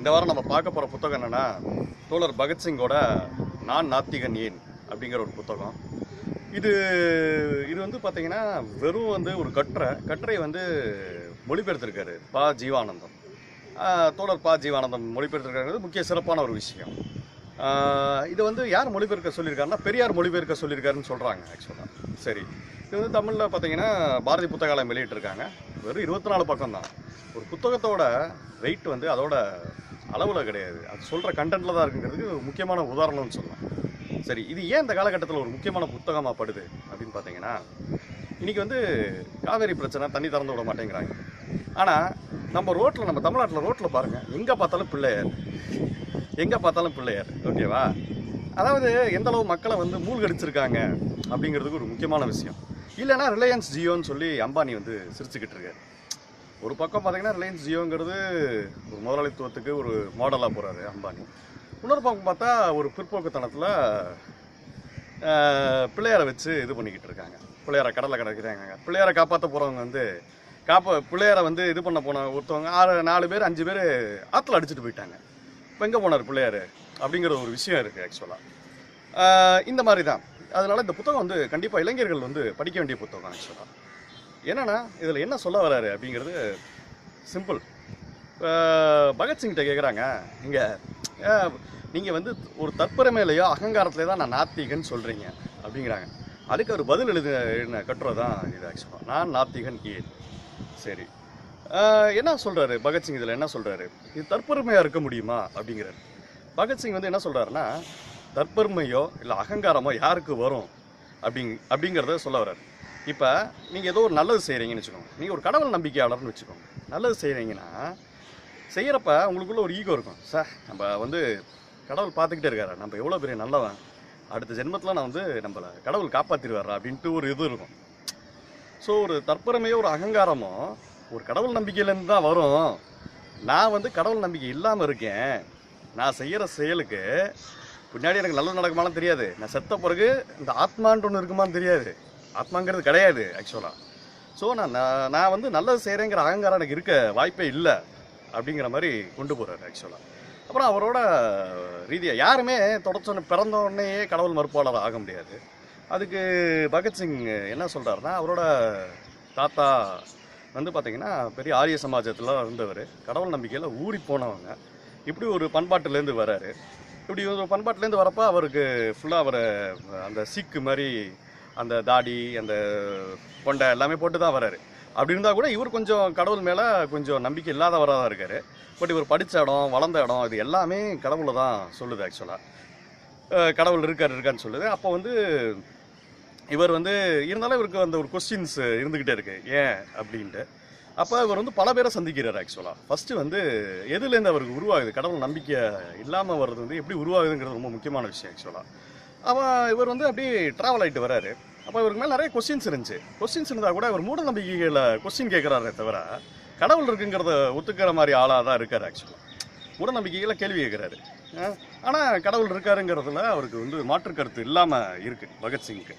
இந்த வாரம் நம்ம பார்க்க போகிற புத்தகம் என்னென்னா தோழர் பகத்சிங்கோட நான் நாத்திகன் ஏன் அப்படிங்கிற ஒரு புத்தகம். இது இது வந்து பார்த்திங்கன்னா வெறும் வந்து ஒரு கட்டுரை. கட்டுரை வந்து மொழிபெயர்த்திருக்காரு பா. ஜீவானந்தம். தோழர் பா. ஜீவானந்தம் மொழிபெயர்த்திருக்காரு முக்கிய சிறப்பான ஒரு விஷயம். இதை இது வந்து யார் மொழிபெயர்க்க சொல்லியிருக்காருன்னா பெரியார் மொழிபெயர்க்க சொல்லியிருக்காருன்னு சொல்கிறாங்க ஆக்சுவலாக சரி. இது வந்து தமிழில் பார்த்தீங்கன்னா பாரதி புத்தகாலயம் வெளியிட்டிருக்காங்க. வெறும் இருபத்தி நாலு பக்கம் தான் ஒரு புத்தகத்தோட வெயிட் வந்து அதோட அளவில் கிடையாது. அது சொல்கிற கண்டென்ட்டில் தான் இருக்குங்கிறதுக்கு ஒரு முக்கியமான உதாரணம்னு சொல்லலாம். சரி இது ஏன் இந்த காலகட்டத்தில் ஒரு முக்கியமான புத்தகமாக படுது அப்படின்னு பார்த்தீங்கன்னா இன்றைக்கி வந்து காவேரி பிரச்சனை தண்ணி திறந்து விட மாட்டேங்கிறாங்க. ஆனால் நம்ம ரோட்டில் நம்ம தமிழ்நாட்டில் ரோட்டில் பாருங்கள் எங்கே பார்த்தாலும் பிள்ளையார். எங்கே பார்த்தாலும் பிள்ளையார் ஓகேவா அதாவது எந்த அளவு மக்களை வந்து மூழ்கடிச்சிருக்காங்க அப்படிங்கிறதுக்கு ஒரு முக்கியமான விஷயம். இல்லைன்னா ரிலையன்ஸ் ஜியோன்னு சொல்லி அம்பானி வந்து சிரிச்சுக்கிட்டு இருக்காரு. ஒரு பக்கம் பார்த்தீங்கன்னா ரிலையன்ஸ் ஜியோங்கிறது ஒரு முதலாளித்துவத்துக்கு ஒரு மாடலாக போகிறாரு அம்பானி. இன்னொரு பக்கம் பார்த்தா ஒரு பிற்போக்குத்தனத்தில் பிள்ளையாரை வச்சு இது பண்ணிக்கிட்டு இருக்காங்க. பிள்ளையாரை கடலை கிடக்கிறாங்க. பிள்ளையாரை காப்பாற்ற போகிறவங்க வந்து காப்பா பிள்ளையாரை வந்து இது பண்ண போன ஒருத்தவங்க ஆறு நாலு பேர் அஞ்சு பேர் ஆற்றுல அடிச்சுட்டு போயிட்டாங்க. இப்போ எங்கே போனார் பிள்ளையார்? அப்படிங்கிற ஒரு விஷயம் இருக்குது ஆக்சுவலாக இந்த மாதிரி தான் அதனால் இந்த புத்தகம் வந்து கண்டிப்பாக இளைஞர்கள் வந்து படிக்க வேண்டிய புத்தகம் ஆக்சுவலாக என்னன்னா இதில் என்ன சொல்ல வராரு அப்படிங்கிறது சிம்பிள் பகத்சிங்கிட்ட கேட்குறாங்க இங்கே நீங்கள் வந்து ஒரு தற்பெருமையிலையோ அகங்காரத்திலே தான் நான் நாத்திகன் சொல்கிறீங்க அப்படிங்கிறாங்க. அதுக்கு அவர் பதில் எழுத என்ன கட்டுரை தான் இது ஆக்சுவலாக நான் நாத்திகன் ஏன் சரி. என்ன சொல்கிறாரு பகத்சிங் இதில் என்ன சொல்கிறாரு இது தற்பெருமையாக இருக்க முடியுமா? அப்படிங்கிறாரு. பகத்சிங் வந்து என்ன சொல்கிறாருன்னா தற்பெருமையோ இல்லை அகங்காரமோ யாருக்கு வரும்? அப்படிங் அப்படிங்கிறத சொல்ல வர்றாரு இப்போ நீங்கள் ஏதோ ஒரு நல்லது செய்கிறீங்கன்னு வச்சுக்கோங்க. நீங்கள் ஒரு கடவுள் நம்பிக்கையாளர்னு வச்சுக்கோங்க. நல்லது செய்கிறீங்கன்னா செய்கிறப்ப உங்களுக்குள்ளே ஒரு ஈகோ இருக்கும். சார் நம்ம வந்து கடவுள் பார்த்துக்கிட்டே இருக்காரு? நம்ம எவ்வளோ பெரிய நல்லவன்? அடுத்த ஜென்மத்தில் நான் வந்து நம்மளை கடவுள் காப்பாற்றிடுவாரா அப்படின்ட்டு ஒரு இது இருக்கும். ஸோ ஒரு தற்பரமையோ ஒரு அகங்காரமோ ஒரு கடவுள் நம்பிக்கையிலேருந்து தான் வரும். நான் வந்து கடவுள் நம்பிக்கை இல்லாமல் இருக்கேன். நான் செய்கிற செயலுக்கு பின்னாடி எனக்கு நல்லது நடக்குமான்னு தெரியாது. நான் செத்த பிறகு இந்த ஆத்மான்ட்டு ஒன்று இருக்குமான்னு தெரியாது. ஆத்மாங்கிறது கிடையாது ஆக்சுவலாக ஸோ நான் நான் நான் வந்து நல்லது செய்கிறேங்கிற அகங்காரம் எனக்கு இருக்க வாய்ப்பே இல்லை அப்படிங்கிற மாதிரி கொண்டு போகிறாரு ஆக்சுவலாக அப்புறம் அவரோட ரீதியாக யாருமே தொடச்சோன்னு பிறந்தோடனேயே கடவுள் மறுப்பாளர் ஆக முடியாது. அதுக்கு பகத்சிங் என்ன சொல்கிறாருன்னா அவரோட தாத்தா வந்து பார்த்திங்கன்னா பெரிய ஆரிய சமாஜத்தில் இருந்தவர். கடவுள் நம்பிக்கையில் ஊறி போனவங்க. இப்படி ஒரு பண்பாட்டுலேருந்து வராரு. இப்படி ஒரு பண்பாட்டிலேருந்து வரப்போ அவருக்கு ஃபுல்லாக அவர் அந்த சீக்கு மாதிரி அந்த தாடி அந்த கொண்டை எல்லாமே போட்டு தான் வராரு. அப்படி இருந்தால் கூட இவர் கொஞ்சம் கடவுள் மேலே கொஞ்சம் நம்பிக்கை இல்லாதவராக தான் இருக்கார். பட் இவர் படித்த இடம் வளர்ந்த இடம் இது எல்லாமே கடவுளை தான் சொல்லுது ஆக்சுவலாக கடவுள் இருக்கார் இருக்கான்னு சொல்லுது. அப்போ வந்து இவர் வந்து இருந்தாலும் இவருக்கு அந்த ஒரு கொஸ்டின்ஸ் இருந்துக்கிட்டே இருக்கு. ஏன்? அப்படின்ட்டு. அப்போ இவர் வந்து பல பேரை சந்திக்கிறார் ஆக்சுவலாக ஃபஸ்ட்டு வந்து எதுலேருந்து அவருக்கு உருவாகுது? கடவுள் நம்பிக்கை இல்லாமல் வர்றது வந்து எப்படி உருவாகுதுங்கிறது ரொம்ப முக்கியமான விஷயம் ஆக்சுவலாக அவன் இவர் வந்து அப்படியே ட்ராவல் ஆகிட்டு வராரு. அப்போ இவருக்கு மேலே நிறைய கொஸ்டின்ஸ் இருந்துச்சு. கொஸ்டின்ஸ் இருந்தால் கூட இவர் மூட நம்பிக்கைகளை கொஸ்டின் கேட்குறாரே தவிர கடவுள் இருக்குங்கிறத ஒத்துக்கிற மாதிரி ஆளாக தான் இருக்கார் ஆக்சுவலாக மூட நம்பிக்கைகளை கேள்வி கேட்குறாரு ஆனால் கடவுள் இருக்காருங்கிறதுல அவருக்கு வந்து மாற்று கருத்து இல்லாமல் இருக்குது பகத்சிங்க்கு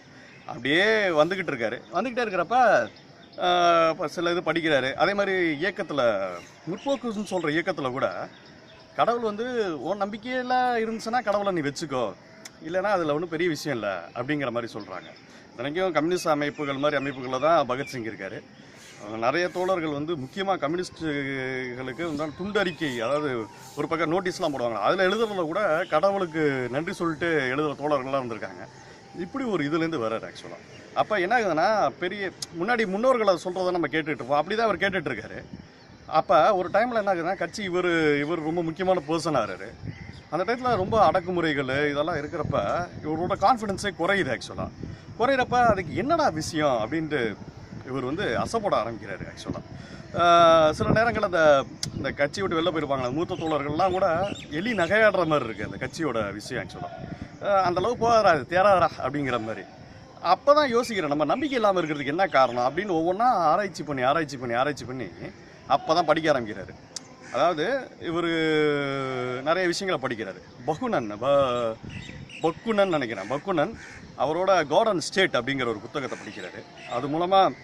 அப்படியே வந்துக்கிட்டு இருக்காரு. வந்துக்கிட்டே இருக்கிறப்ப இப்போ சில இது படிக்கிறாரு. அதே மாதிரி இயக்கத்தில் முற்போக்குன்னு சொல்கிற இயக்கத்தில் கூட கடவுள் வந்து உன் நம்பிக்கையில் இருந்துச்சுன்னா கடவுளை நீ வச்சுக்கோ. இல்லைன்னா அதில் ஒன்றும் பெரிய விஷயம் இல்லை அப்படிங்கிற மாதிரி சொல்கிறாங்க தினைக்கும் கம்யூனிஸ்ட் அமைப்புகள் மாதிரி அமைப்புகளில் தான் பகத்சிங் இருக்கார். நிறைய தோழர்கள் வந்து முக்கியமாக கம்யூனிஸ்டுகளுக்கு வந்து துண்டறிக்கை அதாவது ஒரு பக்கம் நோட்டீஸ்லாம் போடுவாங்க. அதில் எழுதுறதுல கூட கடவுளுக்கு நன்றி சொல்லிட்டு எழுதுகிற தோழர்கள்லாம் இருந்திருக்காங்க இப்படி ஒரு இதுலேருந்து வர்றாரு ஆக்சுவலாக அப்போ என்ன ஆகுதுன்னா பெரிய முன்னாடி முன்னோர்களை சொல்கிறத நம்ம கேட்டுட்ருப்போம் அப்படி தான் அவர் கேட்டுட்ருக்காரு அப்போ ஒரு டைமில் என்ன ஆகுதுன்னா கட்சி இவர் இவர் ரொம்ப முக்கியமான பர்சன் ஆகிறாரு அந்த டயத்தில் ரொம்ப அடக்குமுறைகள் இதெல்லாம் இருக்கிறப்ப இவரோட கான்ஃபிடென்ஸே குறையுது ஆக்சுவலாக குறையிறப்ப அதுக்கு என்னடா விஷயம் அப்படின்ட்டு இவர் வந்து அசைப்பட ஆரம்பிக்கிறாரு ஆக்சுவலாக சில நேரங்கள் அந்த இந்த கட்சி விட்டு வெளில போயிருப்பாங்க மூத்த தோழர்கள்லாம் கூட எலி நகையாடுற மாதிரி இருக்குது அந்த கட்சியோட விஷயம் ஆக்சுவலாக அந்தளவு போகாது தேராதரா அப்படிங்கிற மாதிரி. அப்போ தான் யோசிக்கிறேன் நம்ம நம்பிக்கை இல்லாமல் இருக்கிறதுக்கு என்ன காரணம் அப்படின்னு ஒவ்வொன்றா ஆராய்ச்சி பண்ணி ஆராய்ச்சி பண்ணி ஆராய்ச்சி பண்ணி அப்போ தான் படிக்க ஆரம்பிக்கிறாரு. அதாவது இவர் நிறைய விஷயங்களை படிக்கிறார். பகுனன் பக்குனன் நினைக்கிறேன். பக்குனன் அவரோட கார்டன் ஸ்டேட் அப்படிங்கிற ஒரு புத்தகத்தை படிக்கிறாரு. அது மூலமாக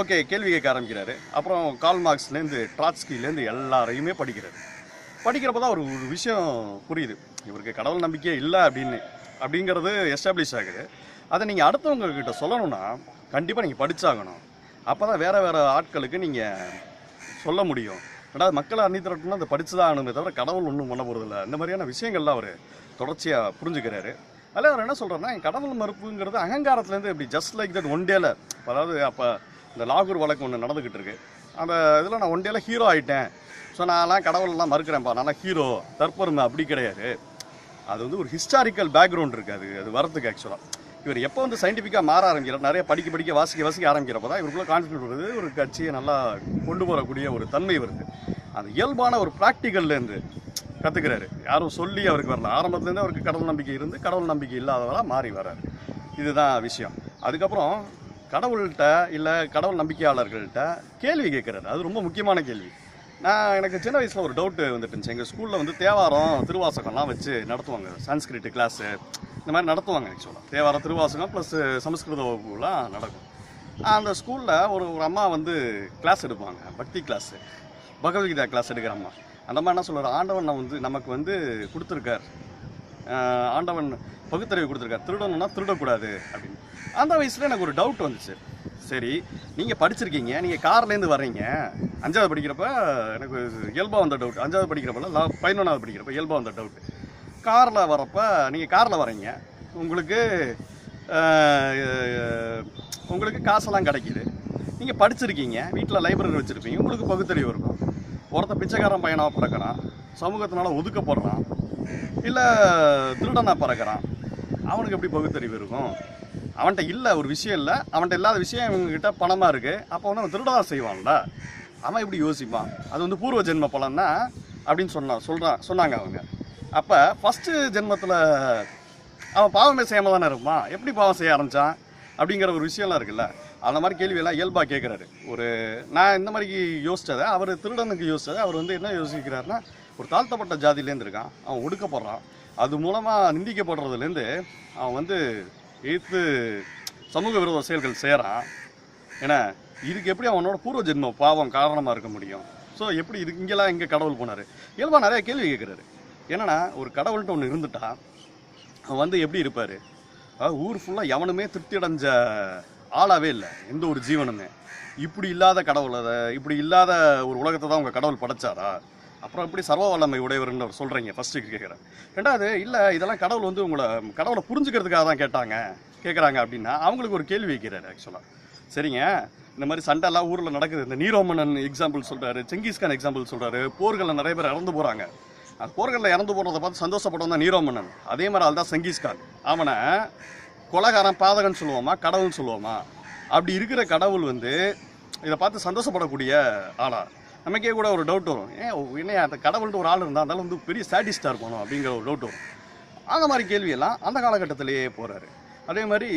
ஓகே கேள்வி கேட்க ஆரம்பிக்கிறாரு. அப்புறம் கால் மார்க்ஸ்லேருந்து ட்ராட்ஸ்கிலேருந்து எல்லாரையுமே படிக்கிறாரு. படிக்கிறப்ப தான் ஒரு ஒரு விஷயம் புரியுது. இவருக்கு கடவுள் நம்பிக்கை இல்லை அப்படின்னு அப்படிங்கிறது எஸ்டாப்ளிஷ் ஆகுது. அதை நீங்கள் அடுத்தவங்க கிட்ட சொல்லணும்னா கண்டிப்பாக நீங்கள் படித்தாகணும் அப்போ தான் வேறு வேறு ஆட்களுக்கு நீங்கள் சொல்ல முடியும். ரெண்டாவது மக்களை அன்னி திரட்டணும் அந்த படிச்சு தான் ஆகணுமே தவிர கடவுள் ஒன்றும் பண்ண போகிறதில்ல இந்த மாதிரியான விஷயங்கள்லாம் அவர் தொடர்ச்சியாக புரிஞ்சுக்கிறாரு. அதில் அவர் என்ன சொல்கிறாருன்னா கடவுள் மறுப்புங்கிறது அகங்காரத்துலேருந்து இப்படி ஜஸ்ட் லைக் தட் ஒன் டேல அதாவது அப்போ இந்த லாகூர் வழக்கு ஒன்று நடந்துக்கிட்டு இருக்கு. அந்த இதில் நான் ஒன் டேல ஹீரோ ஆகிட்டேன் ஸோ நான்லாம் கடவுள்லாம் மறுக்கிறேன்ப்பா நல்லா ஹீரோ தற்பெருமை அப்படி கிடையாது. அது வந்து ஒரு ஹிஸ்டாரிக்கல் பேக்ரவுண்ட் இருக்குது அது அது வரத்துக்கு ஆக்சுவலாக இவர் எப்போ வந்து சயின்டிஃபிக்காக மாற ஆரம்பிக்கிறார்? நிறைய படிக்க படிக்க வாசிக்க வாசிக்க ஆரம்பிக்கிறப்ப தான் இவருக்குள்ள கான்ஃபிடன்ட் வருது. ஒரு கட்சியை நல்லா கொண்டு போகக்கூடிய ஒரு தன்மை வருது அந்த இயல்பான ஒரு ப்ராக்டிக்கல்லேருந்து கற்றுக்கிறாரு யாரும் சொல்லி அவருக்கு வரல. ஆரம்பத்துலேருந்து அவருக்கு கடவுள் நம்பிக்கை இருந்து கடவுள் நம்பிக்கை இல்லாதவராக மாறி வர்றாரு. இதுதான் விஷயம். அதுக்கப்புறம் கடவுள்கிட்ட இல்லை கடவுள் நம்பிக்கையாளர்கள்ட்ட கேள்வி கேட்குறாரு. அது ரொம்ப முக்கியமான கேள்வி. நான் எனக்கு சின்ன வயசில் ஒரு டவுட்டு வந்துட்டு இருந்துச்சு. எங்கள் ஸ்கூலில் வந்து தேவாரம் திருவாசகம்லாம் வச்சு நடத்துவாங்க. சன்ஸ்கிரிட் கிளாஸு இந்த மாதிரி நடத்துவாங்க ஆக்சுவலாக தேவாரம் திருவாசகம் ப்ளஸ் சமஸ்கிருத வகுப்புலாம் நடக்கும். அந்த ஸ்கூலில் ஒரு ஒரு அம்மா வந்து கிளாஸ் எடுப்பாங்க. பக்தி கிளாஸு பகவத்கீதா கிளாஸ் எடுக்கிற அம்மா. அந்த அம்மா என்ன சொல்கிறார் ஆண்டவன் வந்து நமக்கு வந்து கொடுத்துருக்கார். ஆண்டவன் பகுத்தறிவு கொடுத்துருக்கார். திருடணும்னா திருடக்கூடாது அப்படின்னு. அந்த வயசில் எனக்கு ஒரு டவுட் வந்துச்சு. சரி நீங்கள் படிச்சிருக்கீங்க நீங்கள் கார்லேருந்து வர்றீங்க. அஞ்சாவது படிக்கிறப்ப எனக்கு இயல்பாக வந்த டவுட் அஞ்சாவது படிக்கிறப்பல லா பதினொன்றாவது படிக்கிறப்ப இயல்பாக வந்த டவுட் காரில் வரப்ப நீங்கள் காரில் வரீங்க உங்களுக்கு உங்களுக்கு காசெல்லாம் கிடைக்கிது. நீங்கள் படிச்சிருக்கீங்க வீட்டில் லைப்ரரி வச்சுருப்பீங்க உங்களுக்கு பகுத்தறிவு இருக்கும். ஒருத்த பிச்சைக்காரன் பையனாக பிறக்கிறான் சமூகத்தினால ஒதுக்கப்படுறான் இல்லை திருடனா பிறக்கிறான். அவனுக்கு எப்படி பகுத்தறிவு இருக்கும்? அவன்கிட்ட இல்லை ஒரு விஷயம் இல்லை. அவன்கிட்ட இல்லாத விஷயம் இவங்ககிட்ட பணமாக இருக்குது அப்போ வந்து அவன் திருடா செய்வான்ல. அவன் இப்படி யோசிப்பான்? அது வந்து பூர்வ ஜென்ம பலன்னா அப்படின்னு சொன்னான் சொல்கிறான் சொன்னாங்க அவங்க. அப்போ ஃபஸ்ட்டு ஜென்மத்தில் அவன் பாவமே செய்யாமல் தானே இருப்பான்? எப்படி பாவம் செய்ய ஆரம்பிச்சான்? அப்படிங்கிற ஒரு விஷயம்லாம் இருக்குல்ல. அந்த மாதிரி கேள்வியெல்லாம் இயல்பாக கேட்குறாரு ஒரு நான் இந்த மாதிரி யோசிச்சதை அவர் திருடனுக்கு யோசிச்சதை அவர் வந்து என்ன யோசிக்கிறாருன்னா ஒரு தாழ்த்தப்பட்ட ஜாதியிலேருந்து இருக்கான். அவன் ஒடுக்கப்படுறான். அது மூலமாக நிந்திக்கப்படுறதுலேருந்து அவன் வந்து எதிர்த்து சமூக விரோத செயல்கள் செய்கிறான் ஏன்னா இதுக்கு எப்படி அவனோட பூர்வ ஜென்ம பாவம் காரணமாக இருக்க முடியும்? ஸோ எப்படி இது இங்கெல்லாம் இங்கே கடவுள் போனார்? இயல்பாக நிறைய கேள்வி கேட்குறாரு என்னன்னா ஒரு கடவுள்கிட்ட ஒன்று இருந்துட்டா அவன் வந்து எப்படி இருப்பார்? ஊர் ஃபுல்லாக எவனுமே திருப்தி அடைஞ்ச ஆளாவே இல்லை. எந்த ஒரு ஜீவனுமே. இப்படி இல்லாத கடவுள் அதை இப்படி இல்லாத ஒரு உலகத்தை தான் உங்கள் கடவுள் படைச்சாரா? அப்புறம் எப்படி சர்வ வல்லமை உடையவர்னு அவர் சொல்கிறீங்க ஃபஸ்ட்டு கேட்குறேன் ரெண்டாவது இல்லை இதெல்லாம் கடவுள் வந்து உங்களை கடவுளை புரிஞ்சுக்கிறதுக்காக தான் கேட்டாங்க கேட்குறாங்க அப்படின்னா அவங்களுக்கு ஒரு கேள்வி வைக்கிறாரு ஆக்சுவலாக சரிங்க? இந்த மாதிரி சண்டைலாம் ஊரில் நடக்குது. இந்த நீரோமன்னன் எக்ஸாம்பிள் சொல்கிறாரு செங்கிஸ்கான் எக்ஸாம்பிள் சொல்கிறாரு போர்களில் நிறைய பேர் இறந்து போகிறாங்க போர்களில் இறந்து போகிறத பார்த்து சந்தோஷப்பட்டவன் தான் நீரோமன்னன் அதே மாதிரி ஆள் தான் சங்கீஸ்கான் அவனை கொலகாரன் பாதகன் சொல்லுவோமா கடவுள்னு சொல்லுவோமா? அப்படி இருக்கிற கடவுள் வந்து இதை பார்த்து சந்தோஷப்படக்கூடிய ஆளா? நமக்கே கூட ஒரு டவுட் வரும். ஏன் என்ன அந்த கடவுள்கிட்ட ஒரு ஆள் இருந்தால் அதனால வந்து பெரிய சாட்டிஸ்டாக இருக்கணும் அப்படிங்கிற ஒரு டவுட் வரும். அந்த மாதிரி கேள்வியெல்லாம் அந்த காலகட்டத்திலேயே போகிறாரு அதே மாதிரி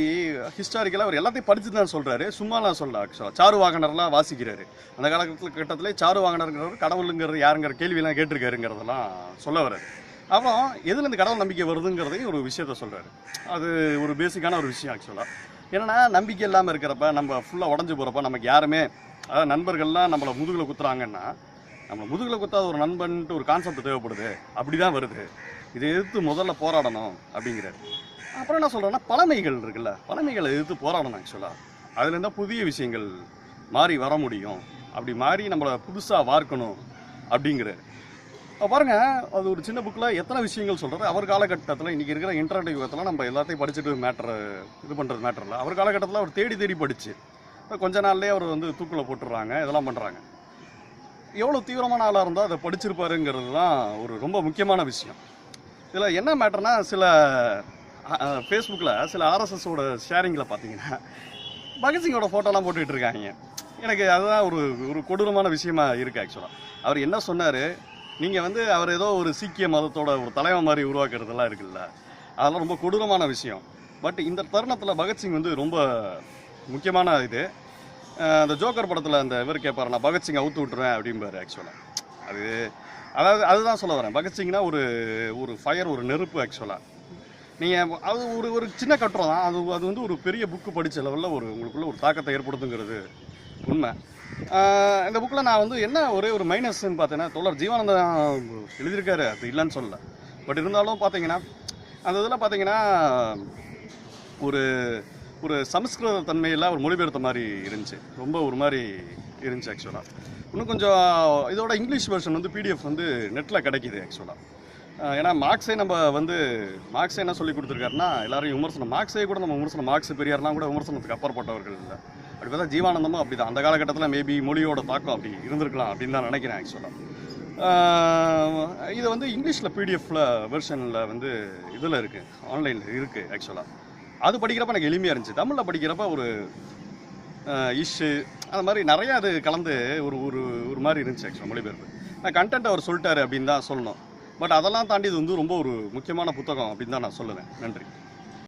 ஹிஸ்டாரிக்கலாக அவர் எல்லாத்தையும் படித்து தான் சொல்கிறாரு சும்மாலாம் சொல்ல ஆக்சுவலாக சாரு வாகனர்லாம் வாசிக்கிறாரு. அந்த காலகட்டத்தில் கட்டத்தில் சாரு வாகனருங்கிறவர் கடவுளுங்கிறது யாருங்கிற கேள்வியெல்லாம் கேட்டிருக்காருங்கிறதெல்லாம் சொல்ல வர்றாரு. அப்புறம் எதுலேருந்து கடவுள் நம்பிக்கை வருதுங்கிறதையும் ஒரு விஷயத்த சொல்கிறாரு அது ஒரு பேசிக்கான ஒரு விஷயம் ஆக்சுவலாக என்னென்னா நம்பிக்கை இல்லாமல் இருக்கிறப்ப நம்ம ஃபுல்லாக உடஞ்சி போகிறப்ப நமக்கு யாருமே அதாவது நண்பர்கள்லாம் நம்மளை முதுகில் குத்துறாங்கன்னா நம்ம முதுகில் குத்தாத ஒரு நண்பன்ட்டு ஒரு கான்செப்ட் தேவைப்படுது. அப்படி தான் வருது. இதை எதிர்த்து முதல்ல போராடணும் அப்படிங்கிறாரு. அப்புறம் என்ன சொல்கிறேன்னா பழமைகள் இருக்குல்ல பழமைகளை எதிர்த்து போராடணும் ஆக்சுவலாக அதுலேருந்து தான் புதிய விஷயங்கள் மாறி வர முடியும். அப்படி மாறி நம்மளை புதுசாக வார்க்கணும் அப்படிங்கிறாரு பாருங்க அது ஒரு சின்ன புக்கில் எத்தனை விஷயங்கள் சொல்கிறது அவர் காலகட்டத்தில் இன்றைக்கி இருக்கிற இன்டர்நெட் யுகத்தில் நம்ம எல்லாத்தையும் படிச்சுட்டு மேட்ரு இது பண்ணுறது மேட்டரில் அவர் காலகட்டத்தில் அவர் தேடி தேடி படிச்சு கொஞ்ச நாள்லேயே அவர் வந்து தூக்கில் போட்டுடுறாங்க இதெல்லாம் பண்ணுறாங்க எவ்வளோ தீவிரமான ஆளாக இருந்தால் அதை படிச்சிருப்பாருங்கிறது தான் ஒரு ரொம்ப முக்கியமான விஷயம். இதில் என்ன மேட்டர்னால் சில ஃபேஸ்புக்கில் சில ஆர்எஸ்எஸோட ஷேரிங்கில் பார்த்தீங்கன்னா பகத்சிங்கோட ஃபோட்டோலாம் போட்டுக்கிட்டு இருக்காங்க. எனக்கு அதுதான் ஒரு ஒரு கொடூரமான விஷயமா இருக்குது ஆக்சுவலாக அவர் என்ன சொன்னார் நீங்கள் வந்து அவர் ஏதோ ஒரு சீக்கிய மதத்தோட ஒரு தலைவன் மாதிரி உருவாக்குறதெல்லாம் இருக்குல்ல அதெல்லாம் ரொம்ப கொடூரமான விஷயம். பட் இந்த தருணத்தில் பகத்சிங் வந்து ரொம்ப முக்கியமான இது. அந்த ஜோக்கர் படத்தில் அந்த இவர் கேட்பார் நான் பகத்சிங் அவுத்து விட்டுருவேன் அப்படிம்பாரு ஆக்சுவலாக அது அதாவது அதுதான் சொல்ல வரேன். பகத்சிங்னா ஒரு ஒரு ஃபயர் ஒரு நெருப்பு ஆக்சுவலாக நீங்கள் அது ஒரு ஒரு சின்ன கட்டுரம் தான். அது அது வந்து ஒரு பெரிய புக்கு படித்த லெவலில் ஒரு உங்களுக்குள்ள ஒரு தாக்கத்தை ஏற்படுத்துங்கிறது உண்மை. இந்த புக்கில் நான் வந்து என்ன ஒரே ஒரு மைனஸ்ன்னு பார்த்தீங்கன்னா தோழர் ஜீவானந்தம் எழுதியிருக்காரு. அது இல்லைன்னு சொல்லல. பட் இருந்தாலும் பார்த்தீங்கன்னா அந்த இதில் பார்த்தீங்கன்னா ஒரு ஒரு சமஸ்கிருத தன்மையில் ஒரு மொழிபெயர்த்த மாதிரி இருந்துச்சு. ரொம்ப ஒரு மாதிரி இருந்துச்சு ஆக்சுவலாக இன்னும் கொஞ்சம் இதோட இங்கிலீஷ் வெர்ஷன் வந்து பிடிஎஃப் வந்து நெட்டில் கிடைக்கிது ஆக்சுவலாக ஏன்னா மார்க்ஸே நம்ம வந்து மார்க்ஸே என்ன சொல்லி கொடுத்துருக்காருன்னா எல்லாரையும் விமர்சனம் மார்க்ஸே கூட நம்ம விமர்சனம் மார்க்ஸ் பெரியார்லாம் கூட விமர்சனத்துக்கு அப்பாற்பட்டவர்கள் இல்லை. அப்படி பார்த்தா ஜீவானந்தமும் அப்படி தான் அந்த காலகட்டத்தில் மேபி மொழியோட தாக்கம் அப்படி இருந்திருக்கலாம் அப்படின்னு தான் நினைக்கிறேன் ஆக்சுவலாக இது வந்து இங்கிலீஷில் பிடிஎஃப்பில் வெர்ஷனில் வந்து இதில் இருக்குது ஆன்லைனில் இருக்குது ஆக்சுவலாக அது படிக்கிறப்ப எனக்கு எளிமையாக இருந்துச்சு. தமிழில் படிக்கிறப்ப ஒரு இஷ்ஷு அந்த மாதிரி நிறையா அது கலந்து ஒரு ஒரு ஒரு மாதிரி இருந்துச்சு ஆக்சுவலாக மொழிபெயர்ப்பு. நான் கண்டென்ட் அவர் சொல்லிட்டாரு அப்படின்னு தான் சொல்லணும். பட் அதெல்லாம் தாண்டி இது வந்து ரொம்ப ஒரு முக்கியமான புத்தகம் அப்படின்னு தான் நான் சொல்லுவேன். நன்றி.